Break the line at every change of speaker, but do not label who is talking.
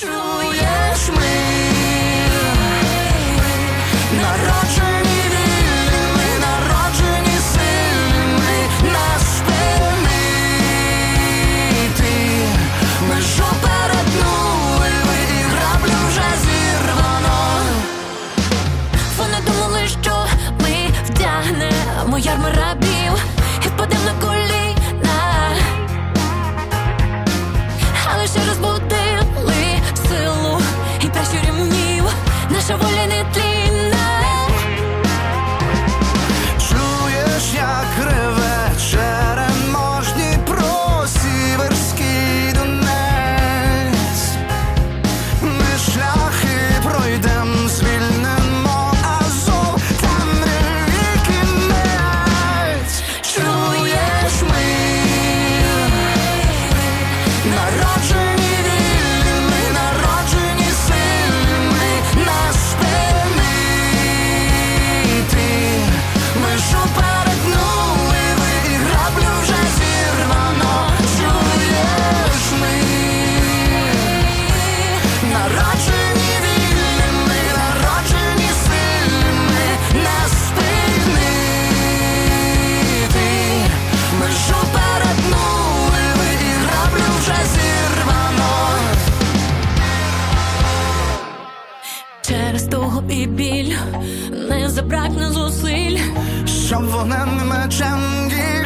Чуєш ми народжені вільними, народжені сильними, нас спинити. Межу перетнули ви і граблю вже зірвано. Вони думали, що ми вдягнемо ярми наша воля не тлінна.
Чуєш, як реве черен можні про сіверський Донець Ми шляхи пройдем, звільнимо Азов, там не
Чуєш ми народжені і біль не забракне зусиль.
Щоб вогнем мечем їх